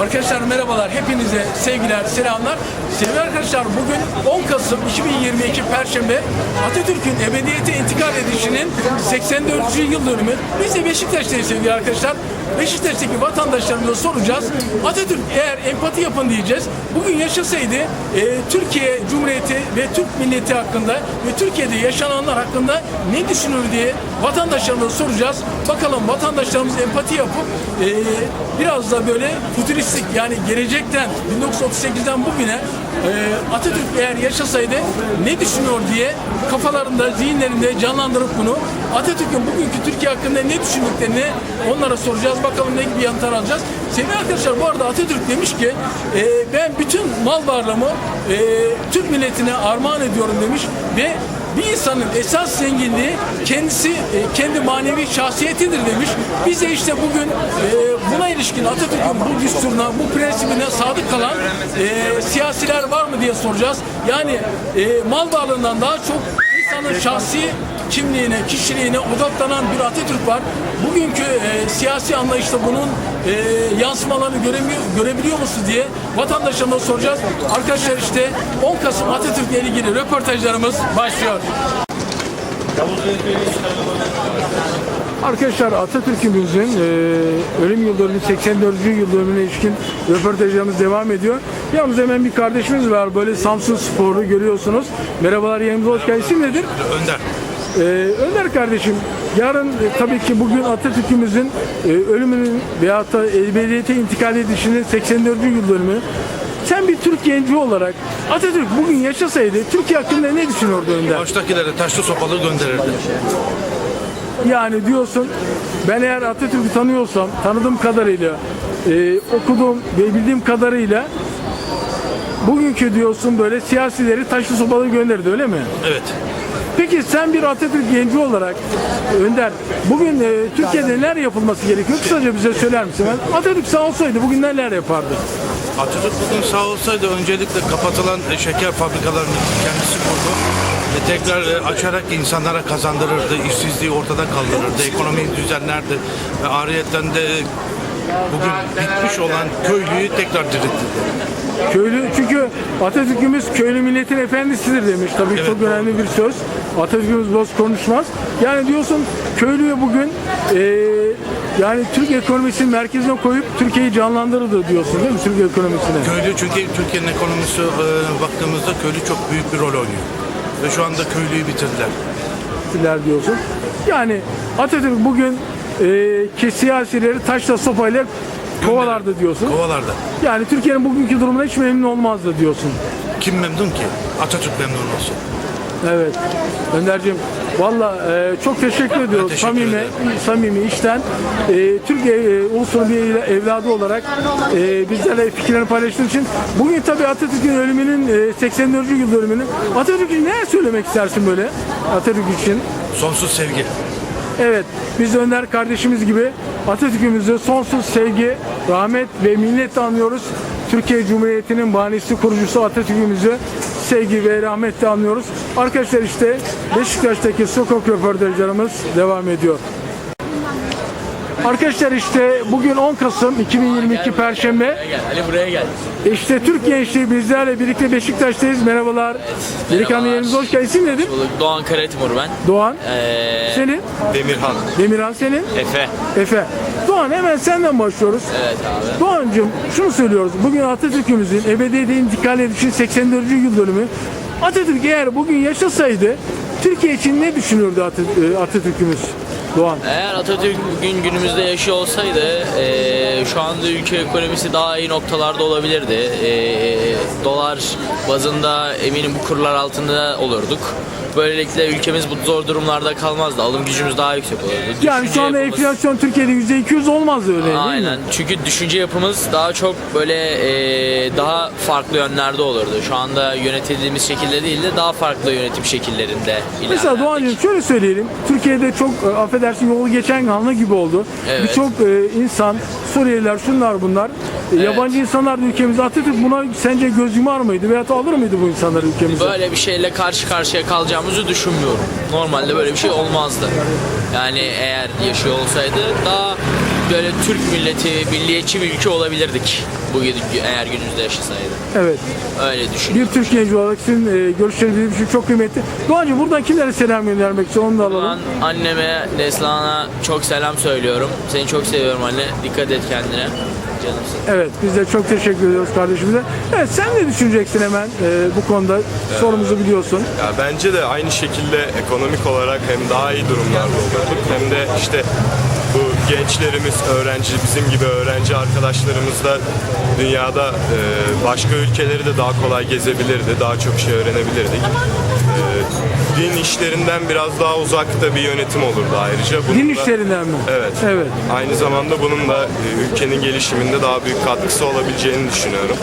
Arkadaşlar merhabalar. Hepinize sevgiler, selamlar. Sevgili arkadaşlar bugün 10 Kasım 2022 Perşembe Atatürk'ün ebediyete intikal edişinin 84. yıl dönümü. Biz de Beşiktaş'tayız sevgili arkadaşlar. Beşiktaş'taki vatandaşlarımıza soracağız. Atatürk eğer empati yapın diyeceğiz. Bugün yaşasaydı e, Türkiye Cumhuriyeti ve Türk milleti hakkında ve Türkiye'de yaşananlar hakkında ne düşünür diye vatandaşlarımıza soracağız. Bakalım vatandaşlarımız empati yapıp e, biraz da böyle fütüristik yani gelecekten 1938'den bugüne e, Atatürk eğer yaşasaydı ne düşünüyor diye kafalarında, zihinlerinde canlandırıp bunu Atatürk'ün bugünkü Türkiye hakkında ne düşündüklerini onlara soracağız. Bakalım ne gibi yanıtlar alacağız. Sevgili arkadaşlar bu arada Atatürk demiş ki e, ben bütün mal varlığımı e, Türk milletine armağan ediyorum demiş ve bir insanın esas zenginliği kendisi e, kendi manevi şahsiyetidir demiş. Biz de işte bugün e, buna ilişkin Atatürk'ün bu düsturuna, bu prensibine sadık kalan e, siyasiler var mı diye soracağız. Yani mal varlığından daha çok insanın şahsi kimliğine, kişiliğine odaklanan bir Atatürk var. Bugünkü e, siyasi anlayışta bunun e, yansımalarını göremiyor, görebiliyor musunuz diye vatandaşlarımıza soracağız. Arkadaşlar işte 10 Kasım Atatürk ile ilgili röportajlarımız başlıyor. Arkadaşlar Atatürk'ümüzün e, ölüm yıl dönümü 84. yıl dönümüne ilişkin röportajlarımız devam ediyor. Yalnız hemen bir kardeşimiz var böyle Samsun Spor'u görüyorsunuz. Merhabalar yayınımıza hoş geldiniz. İsim nedir? Önder. Ee, Önder kardeşim, yarın e, tabii ki bugün Atatürk'ümüzün e, ölümünün veyahut da ebediyete intikal edişinin 84. yıl dönümü. Sen bir Türk genci olarak Atatürk bugün yaşasaydı Türkiye hakkında ne düşünürdü Önder? Baştakilere taşlı sopalı gönderirdi. Yani diyorsun ben eğer Atatürk'ü tanıyorsam tanıdığım kadarıyla e, okuduğum ve bildiğim kadarıyla bugünkü diyorsun böyle siyasileri taşlı sopalı gönderdi öyle mi? Evet. Peki sen bir Atatürk genci olarak Önder bugün e, Türkiye'de neler yapılması gerekiyor? Kısaca bize söyler misin? Ben, Atatürk sağ olsaydı bugün neler yapardı? Atatürk bugün sağ olsaydı öncelikle kapatılan e, şeker fabrikalarını kendisi kurdu. Ve tekrar e, açarak insanlara kazandırırdı, işsizliği ortadan kaldırırdı, ekonomiyi düzenlerdi ve ariyetten de bugün bitmiş olan köylüyü tekrar diriltirdi. Köylü çünkü Atatürk'ümüz köylü milletin efendisidir demiş. Tabii Evet, çok doğru. önemli bir söz. Atatürk'ümüz boş konuşmaz. Yani diyorsun köylüye bugün e, yani Türk ekonomisinin merkezine koyup Türkiye'yi canlandırırdı diyorsun değil mi Türk ekonomisine? Köylü çünkü Türkiye'nin ekonomisi e, baktığımızda köylü çok büyük bir rol oynuyor. Ve şu anda köylüyü bitirdiler. Türkler diyorsun. Yani Atatürk bugün e, ki siyasileri taşla sopayla kovalardı diyorsun. Kovalarda. Yani Türkiye'nin bugünkü durumuna hiç memnun olmazdı diyorsun. Kim memnun ki? Atatürk memnun olsun. Evet. Önderciğim valla e, çok teşekkür ediyoruz. teşekkür samimi, ederim. samimi işten. E, Türkiye e, ulusunun bir evla- evladı olarak e, bizlerle fikirlerini paylaştığın için. Bugün tabii Atatürk'ün ölümünün e, 84. yıl dönümünün. Atatürk için ne söylemek istersin böyle Atatürk için? Sonsuz sevgi. Evet, biz Önder kardeşimiz gibi Atatürk'ümüzü sonsuz sevgi, rahmet ve minnetle anlıyoruz. Türkiye Cumhuriyeti'nin banisi kurucusu Atatürk'ümüzü sevgi ve rahmetle anlıyoruz. Arkadaşlar işte Beşiktaş'taki sokak röportajlarımız devam ediyor. Arkadaşlar işte bugün 10 Kasım 2022 Perşembe. Gel Ali buraya gel. İşte Türk gençliği bizlerle birlikte Beşiktaş'tayız. Merhabalar. Delikanlı Merhabalar. yerinize hoş geldiniz. İsim nedir? Doğan Karatimur ben. Doğan. Ee, Senin? Demirhan. Demirhan senin? Efe. Efe. Doğan hemen senden başlıyoruz. Evet abi. Doğancığım şunu söylüyoruz. Bugün Atatürk'ümüzün ebediyete intikal edişinin 84. yıl dönümü. Atatürk eğer bugün yaşasaydı Türkiye için ne düşünürdü e, Atatürk'ümüz? Doğan. Eğer Atatürk bugün günümüzde yaşıyor olsaydı ee, şu anda ülke ekonomisi daha iyi noktalarda olabilirdi. Ee, dolar bazında eminim bu kurlar altında olurduk. Böylelikle ülkemiz bu zor durumlarda kalmazdı. Alım gücümüz daha yüksek olurdu. Yani Düşünce şu anda yapımız- enflasyon Türkiye'de %200 olmazdı öyle değil mi? Aynen. Çünkü düşünce yapımız daha çok böyle e, daha farklı yönlerde olurdu. Şu anda yönetildiğimiz şekilde değil de daha farklı yönetim şekillerinde Mesela ilerlerdik. Doğancığım şöyle söyleyelim. Türkiye'de çok e, affedersin yolu geçen kanlı gibi oldu. Evet. Birçok e, insan, Suriyeliler, şunlar bunlar E, Yabancı insanlar da ülkemizde Atatürk buna sence göz yumar mıydı veyahut alır mıydı bu insanlar ülkemize? Böyle bir şeyle karşı karşıya kalacağımızı düşünmüyorum. Normalde böyle bir şey olmazdı. Yani eğer yaşıyor olsaydı daha böyle Türk milleti, milliyetçi bir ülke olabilirdik. Bu eğer günümüzde yaşasaydı. Evet. Öyle düşünüyorum. Bir Türk genci olarak sizin e, görüşleriniz bizim için çok kıymetli. Doğancı buradan kimlere selam göndermek istiyor onu da alalım. Ben anneme, Neslihan'a çok selam söylüyorum. Seni çok seviyorum anne. Dikkat et kendine. Canımsın. Evet biz de çok teşekkür ediyoruz kardeşimize. Evet sen ne düşüneceksin hemen e, bu konuda sorumuzu biliyorsun. Ya bence de aynı şekilde ekonomik olarak hem daha iyi durumlarda olurduk hem de işte gençlerimiz, öğrenci, bizim gibi öğrenci arkadaşlarımız da dünyada e, başka ülkeleri de daha kolay gezebilirdi, daha çok şey öğrenebilirdik. E, din işlerinden biraz daha uzakta bir yönetim olurdu ayrıca. Bunun Din da- işlerinden mi? Evet. Evet. Aynı zamanda bunun da e, ülkenin gelişiminde daha büyük katkısı olabileceğini düşünüyorum.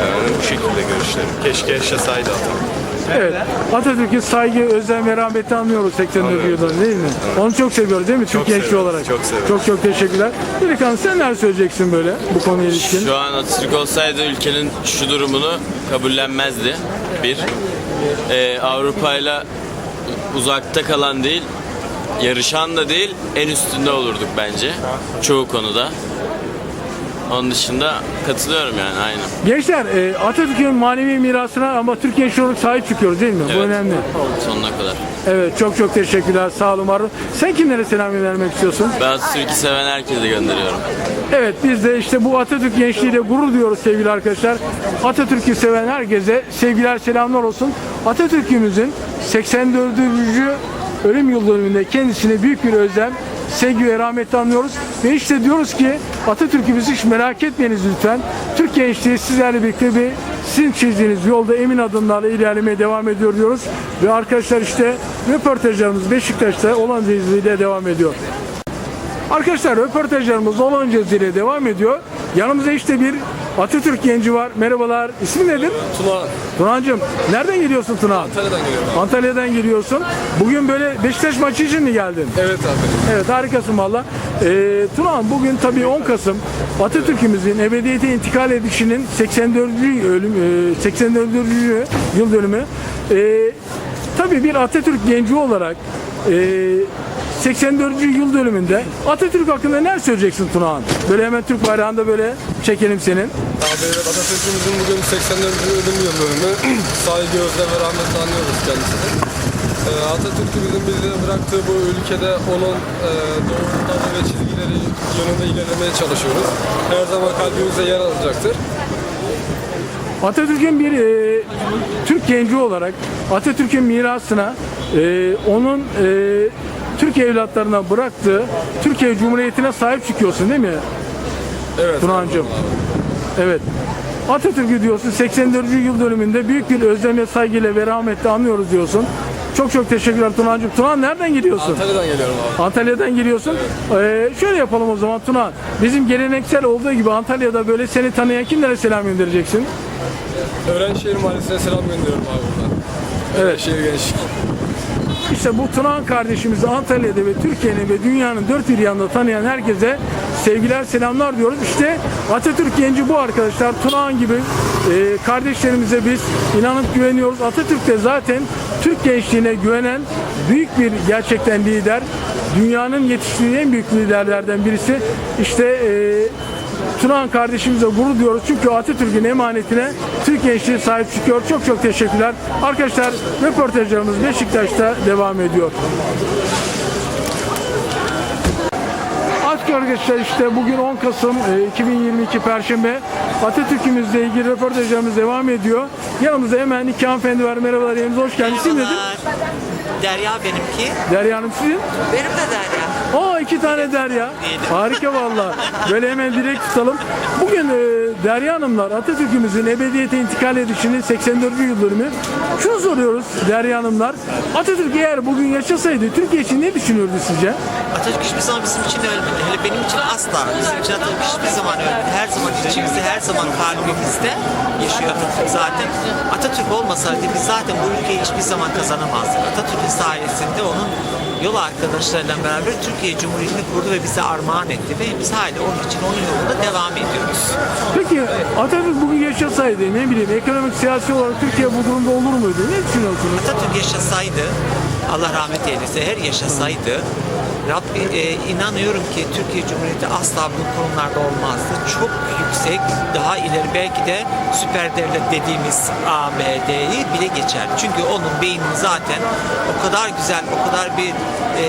Yani bu şekilde görüşlerim. Keşke yaşasaydı atam. Evet. Atatürk'ün saygı, özlem ve rahmeti anlıyoruz 84 Anlıyoruz. yıldan değil mi? Onu çok seviyoruz değil mi? Türk gençliği olarak. çok seviyoruz. Çok çok teşekkürler. Delikanlı sen neler söyleyeceksin böyle bu konuya ilişkin? Şu an Atatürk olsaydı ülkenin şu durumunu kabullenmezdi. Bir, Ee, Avrupa ile uzakta kalan değil, yarışan da değil, en üstünde olurduk bence. Çoğu konuda. Onun dışında katılıyorum yani aynen. Gençler e, Atatürk'ün manevi mirasına ama Türk gençliği olarak sahip çıkıyoruz değil mi? Bu Evet. önemli. Sonuna kadar. Evet çok çok teşekkürler. Sağ olun var olun. Sen kimlere selam göndermek istiyorsun? Ben Atatürk'ü seven herkese gönderiyorum. Evet biz de işte bu Atatürk gençliğiyle gurur duyuyoruz sevgili arkadaşlar. Atatürk'ü seven herkese sevgiler selamlar olsun. Atatürk'ümüzün 84. ölüm yıl dönümünde kendisine büyük bir özlem, sevgi ve rahmet anlıyoruz. Ve işte diyoruz ki Atatürk'ümüzü hiç merak etmeyiniz lütfen. Türk gençliği sizlerle birlikte bir sizin çizdiğiniz yolda emin adımlarla ilerlemeye devam ediyor diyoruz. Ve arkadaşlar işte röportajlarımız Beşiktaş'ta olan izniyle devam ediyor. Arkadaşlar röportajlarımız olan ile devam ediyor. Yanımızda işte bir Atatürk genci var. Merhabalar. İsmi nedir? Tuna Tuna'cığım. Nereden geliyorsun Tuna? Antalya'dan geliyorum. Antalya'dan geliyorsun. Bugün böyle Beşiktaş maçı için mi geldin? Evet abi. Evet harikasın valla. Ee, Tuna bugün tabii 10 Kasım Atatürk'ümüzün ebediyete intikal edişinin 84. ölüm e, 84. yıl dönümü. Ee, tabii bir Atatürk genci olarak e, 84. yıl dönümünde Atatürk hakkında ne söyleyeceksin Tunağan? Böyle hemen Türk bayrağında böyle çekelim senin. Abi evet Atatürk'ümüzün bugün 84. ölüm yıl dönümü. Saygı, özlem ve rahmetle anlıyoruz kendisini. Ee, Atatürk'ümüzün bize bıraktığı bu ülkede onun e, doğrultuları ve çizgileri yönünde ilerlemeye çalışıyoruz. Her zaman kalbimizde yer alacaktır. Atatürk'ün bir e, Türk genci olarak Atatürk'ün mirasına e, onun e, Türk evlatlarına bıraktığı Türkiye Cumhuriyeti'ne sahip çıkıyorsun değil mi Evet. Tunancığım? Evet. Atatürk'ü diyorsun 84. yıl dönümünde büyük bir özlem ve saygıyla ve rahmetle anlıyoruz diyorsun. Çok çok teşekkürler Tuna'cığım. Tuna nereden geliyorsun? Antalya'dan geliyorum abi. Antalya'dan geliyorsun. Ee, şöyle yapalım o zaman Tuna. Bizim geleneksel olduğu gibi Antalya'da böyle seni tanıyan kimlere selam göndereceksin? Öğrenşehir Mahallesi'ne selam gönderiyorum abi buradan. Evet. Şehir Gençlik. İşte bu Tunağan kardeşimizi Antalya'da ve Türkiye'nin ve dünyanın dört bir yanında tanıyan herkese sevgiler selamlar diyoruz. İşte Atatürk genci bu arkadaşlar. Tunağan gibi e, kardeşlerimize biz inanıp güveniyoruz. Atatürk de zaten Türk gençliğine güvenen büyük bir gerçekten lider. Dünyanın yetiştirdiği en büyük liderlerden birisi. İşte e, Turan kardeşimize gurur diyoruz çünkü Atatürk'ün emanetine Türk gençliği sahip çıkıyor. Çok çok teşekkürler. Arkadaşlar röportajlarımız Beşiktaş'ta devam ediyor. Arkadaşlar işte bugün 10 Kasım e, 2022 Perşembe Atatürk'ümüzle ilgili röportajlarımız devam ediyor. Yanımızda hemen iki hanımefendi var. Merhabalar yanımıza hoş geldiniz. İsim nedir? Derya benimki. Derya Hanım sizin? Benim de Derya. Aa iki tane Derya. Harika valla. Böyle hemen direkt tutalım. Bugün e, Derya Hanımlar Atatürk'ümüzün ebediyete intikal edişinin 84. yıl dönümü. Şunu soruyoruz Derya Hanımlar. Atatürk eğer bugün yaşasaydı Türkiye için ne düşünürdü sizce? Atatürk hiçbir zaman bizim için ölmedi. Hele benim için asla. Bizim için Atatürk hiçbir zaman ölmedi. Her zaman içimizde, her zaman kalbimizde yaşıyor Atatürk zaten. Atatürk olmasaydı biz zaten bu ülkeyi hiçbir zaman kazanamazdık. Atatürk'ün sayesinde onun yol arkadaşlarıyla beraber Türkiye Cumhuriyeti'ni kurdu ve bize armağan etti ve biz hala onun için onun yolunda devam ediyoruz. Peki Atatürk bugün yaşasaydı ne bileyim ekonomik siyasi olarak Türkiye bu durumda olur muydu? Ne düşünüyorsunuz? Atatürk yaşasaydı, Allah rahmet eylesin, her yaşasaydı Rabbi e, inanıyorum ki Türkiye Cumhuriyeti asla bu konularda olmazdı. Çok yüksek, daha ileri belki de süper devlet dediğimiz ABD'yi bile geçer. Çünkü onun beyni zaten o kadar güzel, o kadar bir e,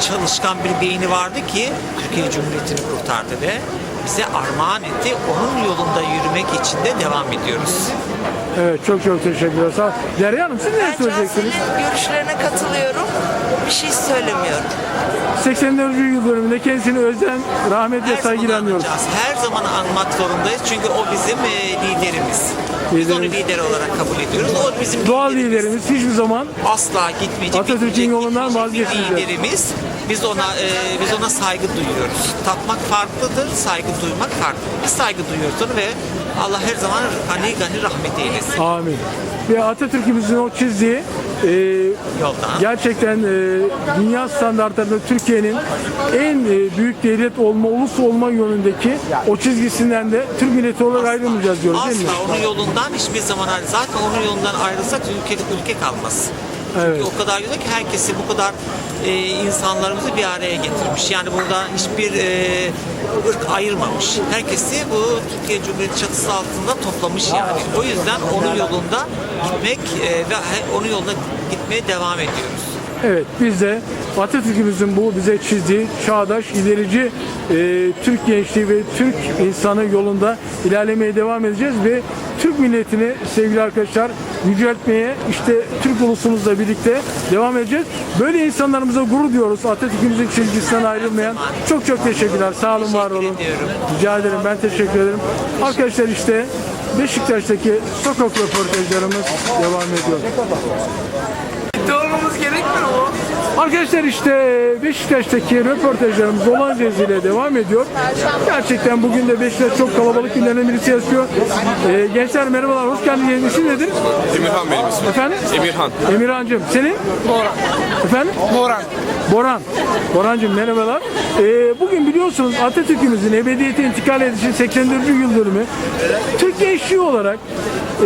çalışkan bir beyni vardı ki Türkiye Cumhuriyeti'ni kurtardı ve bize armağan etti. Onun yolunda yürümek için de devam ediyoruz. Evet çok çok teşekkürler. Derya Hanım siz ne Ben söyleyeceksiniz? Cansel'in görüşlerine katılıyorum. Bir şey söylemiyorum. 84. yıl dönümünde kendisini özlem, rahmet ve Her saygıyla zaman anıyoruz. anacağız. Her zaman anmak zorundayız. Çünkü o bizim e, liderimiz. Biz onu Liderimiz. lider olarak kabul ediyoruz. O bizim Doğal liderimiz. hiçbir zaman Asla gitmeyecek. Atatürk'ün bitmeyecek, yolundan gitmeyecek bir vazgeçmeyeceğiz. liderimiz. Biz ona e, biz ona saygı duyuyoruz. Tatmak farklıdır, saygı duymak farklı. Biz saygı duyuyoruz ve Allah her zaman gani gani rahmet eylesin. Amin. Ve Atatürk'ümüzün o çizdiği e, gerçekten e, dünya standartlarında Türkiye'nin en e, büyük devlet olma, ulus olma yönündeki o çizgisinden de Türk milleti olarak ayrılmayacağız diyoruz değil mi? Asla onun yolundan hiçbir zaman ayrı. Zaten onun yolundan ayrılsak ülke, ülke kalmaz. Çünkü Evet. o kadar yolu ki herkesi bu kadar e, insanlarımızı bir araya getirmiş. Yani burada hiçbir e, ırk ayırmamış. Herkesi bu Türkiye Cumhuriyeti çatısı altında toplamış yani. O yüzden onun yolunda gitmek e, ve onun yolunda gitmeye devam ediyoruz. Evet biz de Atatürk'ümüzün bu bize çizdiği çağdaş, ilerici e, Türk gençliği ve Türk insanı yolunda ilerlemeye devam edeceğiz ve Türk milletini sevgili arkadaşlar yüceltmeye işte Türk ulusumuzla birlikte devam edeceğiz. Böyle insanlarımıza gurur diyoruz. Atatürk'ümüzün çizgisinden ayrılmayan. Çok çok teşekkürler. Sağ olun, var olun. ediyorum. Rica ederim. Ben teşekkür ederim. Arkadaşlar işte Beşiktaş'taki sokak röportajlarımız devam ediyor. Arkadaşlar işte Beşiktaş'taki röportajlarımız olan ile devam ediyor. Gerçekten bugün de Beşiktaş çok kalabalık günlerden birisi yaşıyor. Ee, gençler merhabalar, hoş geldiniz. İsim nedir? Emirhan benim ismim. Efendim? Emirhan. Emirhan'cığım. Senin? Boran. Efendim? Boran. Boran. Borancığım merhabalar. Ee, bugün biliyorsunuz Atatürk'ümüzün ebediyete intikal edişi 84. yıl dönümü. Türk gençliği olarak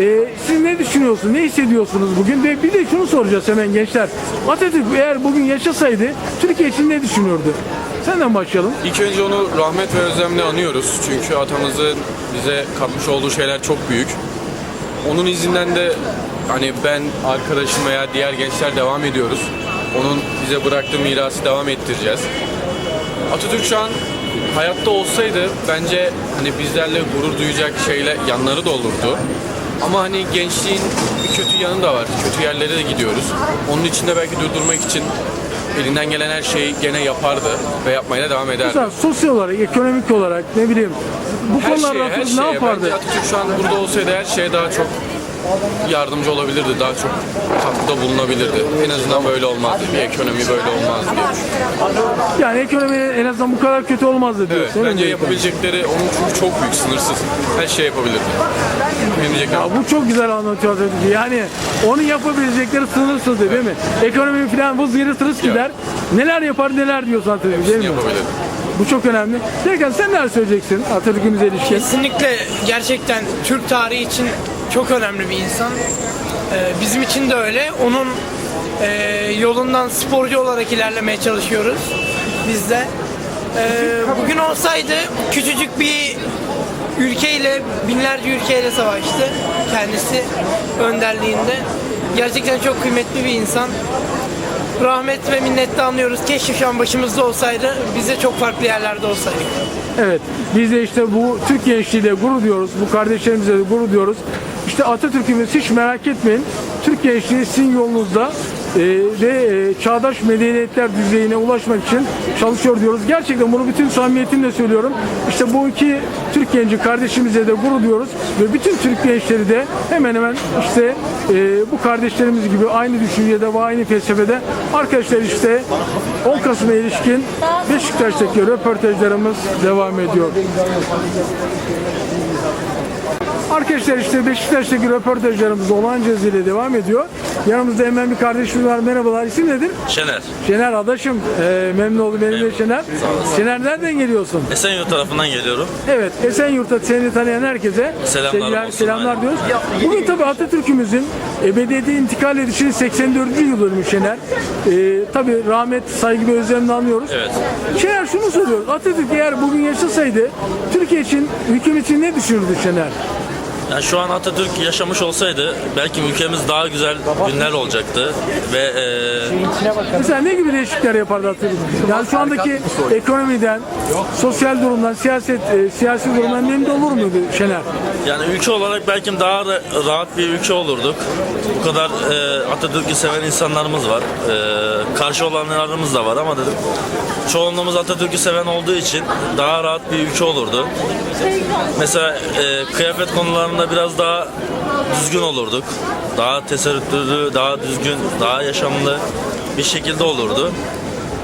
e, siz ne düşünüyorsunuz? Ne hissediyorsunuz bugün? Ve bir de şunu soracağız hemen gençler. Atatürk eğer bugün yaşasaydı Türkiye için ne düşünürdü? Senden başlayalım. İlk önce onu rahmet ve özlemle anıyoruz. Çünkü atamızın bize katmış olduğu şeyler çok büyük. Onun izinden de hani ben, arkadaşım veya diğer gençler devam ediyoruz. Onun bize bıraktığı mirası devam ettireceğiz. Atatürk şu an hayatta olsaydı bence hani bizlerle gurur duyacak şeyler yanları da olurdu. Ama hani gençliğin bir kötü yanı da var. Kötü yerlere de gidiyoruz. Onun için de belki durdurmak için elinden gelen her şeyi gene yapardı ve yapmaya da devam ederdi. Mesela sosyal olarak, ekonomik olarak ne bileyim bu Her konularda şeye, her Atatürk şeye. ne yapardı? Bence Atatürk şu an burada olsaydı her şeye daha çok yardımcı olabilirdi. Daha çok katkıda bulunabilirdi. En azından böyle olmazdı. Bir ekonomi böyle olmazdı diye düşünüyorum. Yani ekonomi en azından bu kadar kötü olmazdı diyorsun. Evet, mi bence diyorsun? yapabilecekleri onun çünkü çok büyük, sınırsız. Her şey yapabilirdi. Yapabilecekleri Ya bu çok güzel anlatıyor Atatürk. Yani onun yapabilecekleri sınırsız değil mi? Ekonomi falan bu zırı tırıs gider. Neler yapar neler diyorsun Atatürk değil mi? yapabilirdi. Bu çok önemli. Serkan sen neler söyleyeceksin Atatürk'ümüze ilişkin? Kesinlikle gerçekten Türk tarihi için çok önemli bir insan. Ee, bizim için de öyle. Onun e, yolundan sporcu olarak ilerlemeye çalışıyoruz biz de. Ee, bugün olsaydı küçücük bir ülkeyle, binlerce ülkeyle savaştı kendisi önderliğinde. Gerçekten çok kıymetli bir insan. Rahmet ve minnetle anlıyoruz. Keşke şu an başımızda olsaydı, biz çok farklı yerlerde olsaydık. Evet. Biz de işte bu Türk gençliğiyle gurur diyoruz. Bu kardeşlerimize de gurur diyoruz. İşte Atatürk'ümüz hiç merak etmeyin. Türk gençliği sizin yolunuzda e, ve e, çağdaş medeniyetler düzeyine ulaşmak için çalışıyor diyoruz. Gerçekten bunu bütün samimiyetimle söylüyorum. İşte bu iki Türk genci kardeşimize de gurur diyoruz ve bütün Türk gençleri de hemen hemen işte e, bu kardeşlerimiz gibi aynı düşüncede ve aynı felsefede arkadaşlar işte 10 Kasım'a ilişkin Beşiktaş'taki röportajlarımız devam ediyor. Arkadaşlar işte Beşiktaş'taki röportajlarımız olan ile devam ediyor. Yanımızda hemen bir kardeşimiz var. Merhabalar. İsim nedir? Şener. Şener adaşım. Ee, memnun oldum. Benim de Şener. Şener nereden geliyorsun? Esenyurt tarafından geliyorum. Evet, Esenyurt'ta seni tanıyan herkese Selamlar sevgiler, olsun, selamlar aynen. diyoruz. Bugün tabii Atatürk'ümüzün ebediyete intikal edişinin 84. yıl dönümü Şener. Ee, tabii rahmet, saygı ve özlemle anıyoruz. Evet. Şener şunu soruyoruz. Atatürk eğer bugün yaşasaydı Türkiye için, ülkem için ne düşünürdü Şener? Yani şu an Atatürk yaşamış olsaydı belki ülkemiz daha güzel günler olacaktı ve e, Mesela ne gibi değişiklikler yapardı Atatürk? Yani şu andaki ekonomiden, sosyal durumdan, siyaset, e, siyasi durumdan memnun olur muydu Şener? yani ülke olarak belki daha ra- rahat bir ülke olurduk. Bu kadar e, Atatürk'ü seven insanlarımız var. E, karşı olanlarımız da var ama dedim çoğunluğumuz Atatürk'ü seven olduğu için daha rahat bir ülke olurdu. Mesela e, kıyafet konularında biraz daha düzgün olurduk. Daha teserrütlü, daha düzgün, daha yaşamlı bir şekilde olurdu.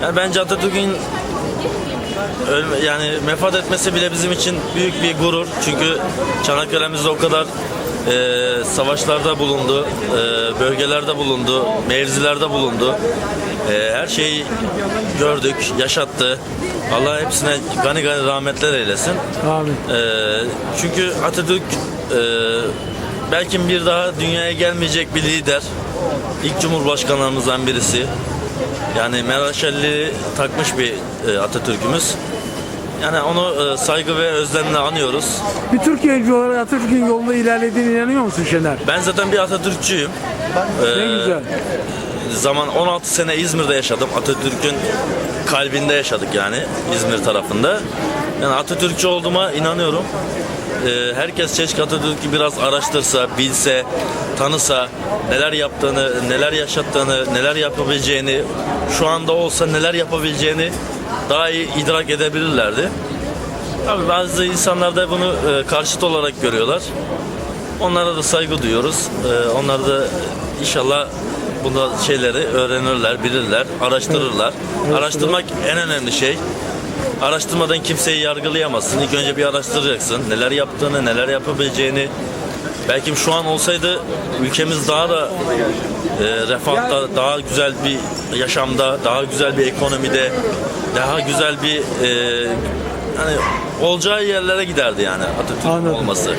Yani bence Atatürk'ün ölme, yani vefat etmesi bile bizim için büyük bir gurur. Çünkü Çanakkale'mizde o kadar e, savaşlarda bulundu, e, bölgelerde bulundu, mevzilerde bulundu. E, her şeyi gördük, yaşattı. Allah hepsine gani gani rahmetler eylesin. Amin. E, çünkü Atatürk e, belki bir daha dünyaya gelmeyecek bir lider. İlk cumhurbaşkanlarımızdan birisi. Yani Meraşelli takmış bir e, Atatürk'ümüz. Yani onu e, saygı ve özlemle anıyoruz. Bir Türkiye'ci olarak Atatürk'ün yolunda ilerlediğine inanıyor musun Şener? Ben zaten bir Atatürkçüyüm. Ne güzel. Zaman 16 sene İzmir'de yaşadım. Atatürk'ün kalbinde yaşadık yani İzmir tarafında. Yani Atatürkçü olduğuma inanıyorum. E, herkes keşke Atatürk'ü biraz araştırsa, bilse, tanısa, neler yaptığını, neler yaşattığını, neler yapabileceğini, şu anda olsa neler yapabileceğini daha iyi idrak edebilirlerdi. Tabii bazı insanlar da bunu e, karşıt olarak görüyorlar. Onlara da saygı duyuyoruz. E, onlar da inşallah bunda şeyleri öğrenirler, bilirler, araştırırlar. Araştırmak en önemli şey. Araştırmadan kimseyi yargılayamazsın. İlk önce bir araştıracaksın. Neler yaptığını, neler yapabileceğini. Belki şu an olsaydı ülkemiz daha da e, refahta, daha güzel bir yaşamda, daha güzel bir ekonomide, daha güzel bir e, hani olacağı yerlere giderdi yani Atatürk Anladım. olması.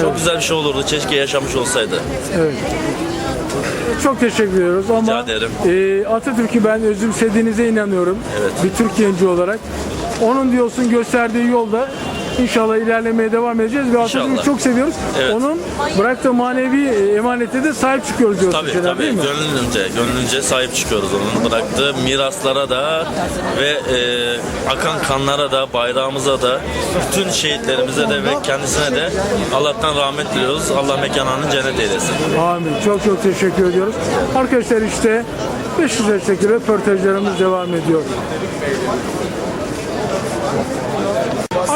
Çok güzel bir şey olurdu. Keşke yaşamış olsaydı. Evet. Çok teşekkür ediyoruz ama e, Atatürk'ü ben özümsediğinize inanıyorum. Evet. Bir Türk genci olarak. Onun diyorsun gösterdiği yolda inşallah ilerlemeye devam edeceğiz Atatürk'ü İnşallah. çok seviyoruz. Evet. Onun bıraktığı manevi emanete de sahip çıkıyoruz diyorsun Tabii Şener, tabii değil mi? gönlünce, gönlünce sahip çıkıyoruz onun bıraktığı miraslara da ve e, akan kanlara da bayrağımıza da bütün şehitlerimize de ve kendisine de Allah'tan rahmet diliyoruz. Allah mekanını cennet eylesin. Amin. Çok çok teşekkür ediyoruz. Arkadaşlar işte Beşiktaş'taki röportajlarımız devam ediyor.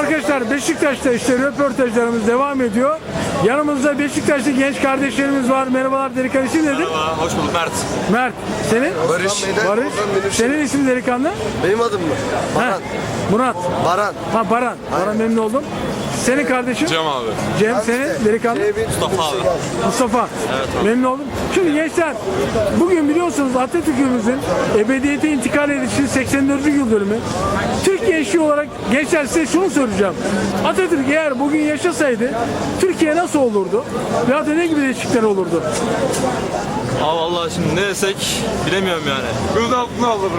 Arkadaşlar Beşiktaş'ta işte röportajlarımız devam ediyor. Yanımızda Beşiktaş'ta genç kardeşlerimiz var. Merhabalar delikanlı isim nedir? Hoş bulduk Mert. Mert. Senin? Barış. Barış. Senin isim delikanlı? Benim adım mı? Ha, Murat. Baran. Ha Baran. Baran memnun oldum. Senin kardeşin? Cem abi. Cem senin delikanlı? Mustafa abi. Mustafa. Memnun oldum. Şimdi gençler bugün biliyorsunuz Atatürk'ümüzün ebediyete intikal edişinin 84. yıl dönümü. Türk gençliği olarak gençler size şunu soracağım. Atatürk eğer bugün yaşasaydı Türkiye nasıl olurdu? Ve hatta ne gibi değişiklikler olurdu? Aa vallahi şimdi ne desek bilemiyorum yani. Buradan ne alırım?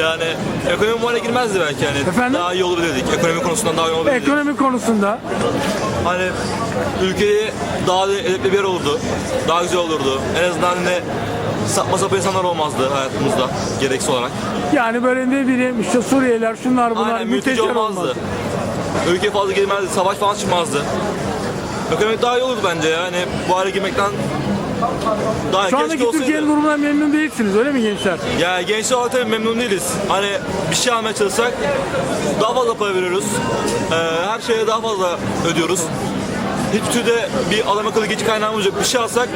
Yani ekonomi bu hale girmezdi belki yani. Efendim? Daha iyi olur dedik. Ekonomi konusundan daha iyi olur dedik. Ekonomi konusunda Hani ülkeyi daha da edepli bir yer olurdu. Daha güzel olurdu. En azından ne sapma sapı insanlar olmazdı hayatımızda gereksiz olarak. yani böyle ne bileyim işte Suriyeliler şunlar bunlar Aynen mülteci olmazdı. olmaz. Ülke fazla girmezdi. Savaş falan çıkmazdı. Ekonomi daha iyi olurdu bence yani. Bu hale girmekten daha Şu andaki. Türkiye'nin durumundan memnun değilsiniz öyle mi gençler? Ya gençler olarak tabii memnun değiliz. Hani bir şey almaya çalışsak daha fazla para veriyoruz. Ee, her şeye daha fazla ödüyoruz. Hiç türde bir adam akıllı geçici kaynağımız yok. Bir şey alsak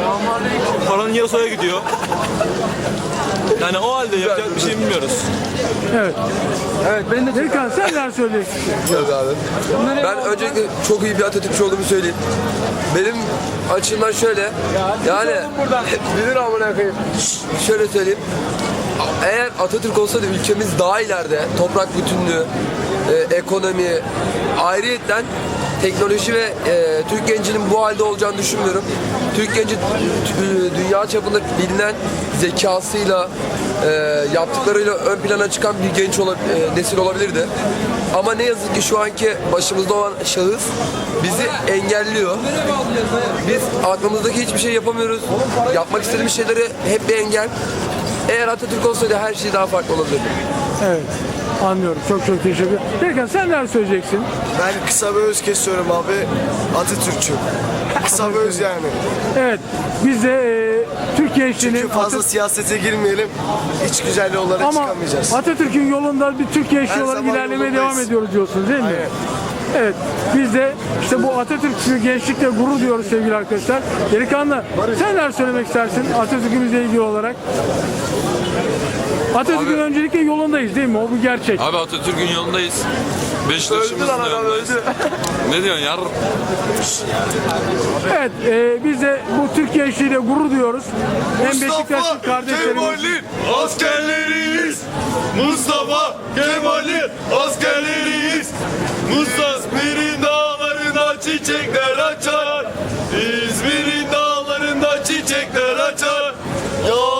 paranın yarısı oraya gidiyor. Yani o halde yapacak bir şey bilmiyoruz. Evet. Evet ben de Delikan sen neler söyleyeceksin? Yok abi. Ben öncelikle çok iyi bir Atatürkçü olduğumu söyleyeyim. Benim açımdan şöyle. Yani bilir amına koyayım. Şöyle söyleyeyim. Eğer Atatürk olsaydı ülkemiz daha ileride toprak bütünlüğü, e, ekonomi, ayrıyetten teknoloji ve e, Türk gencinin bu halde olacağını düşünmüyorum. Türk genci t- dünya çapında bilinen zekasıyla, e, yaptıklarıyla ön plana çıkan bir genç ola- e, nesil olabilirdi. Ama ne yazık ki şu anki başımızda olan şahıs bizi engelliyor. Biz aklımızdaki hiçbir şey yapamıyoruz. Yapmak istediğimiz şeyleri hep bir engel. Eğer Atatürk olsaydı her şey daha farklı olabilirdi. Evet. Anlıyorum. Çok çok teşekkür ederim. Delikan sen neler söyleyeceksin? Ben kısa ve öz kesiyorum abi. Atatürkçü. Kısa ve öz yani. Evet. Biz de e, Türk gençliğinin Atat- siyasete girmeyelim. İç güzel yollara ama Atatürk'ün yolunda bir Türk gençliği Her olarak zaman ilerlemeye yolundayız. devam ediyoruz diyorsunuz değil mi? Evet. Biz de işte bu Atatürk'ü gençlikle gurur diyoruz sevgili arkadaşlar. Delikanlı sen neler söylemek istersin Atatürk'ümüzle ilgili olarak? Atatürk'ün öncelikle yolundayız değil mi? O bir gerçek. Abi Atatürk'ün yolundayız. Beşiktaş'ımızın da yolundayız. ne diyorsun yar? Evet, e, biz de bu Türk gençliğiyle gurur duyuyoruz. Hem Beşiktaşlı kardeşlerimiz. askerleriyiz. Mustafa Kemal'in askerleriyiz. İzmir'in dağlarında çiçekler açar. İzmir'in dağlarında çiçekler açar. Sırmalar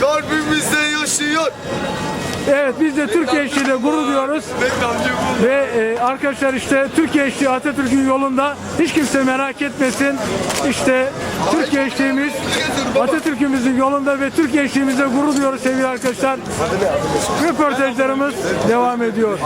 Kalbimizde yaşıyor. Evet biz de Türk gençliğiyle gurur duyuyoruz. Ve e, arkadaşlar işte Türk gençliği Atatürk'ün yolunda hiç kimse merak etmesin. İşte Türk gençliğimiz Atatürk'ümüzün yolunda ve Türk gençliğimize gurur duyuyoruz sevgili arkadaşlar. Röportajlarımız devam ediyor.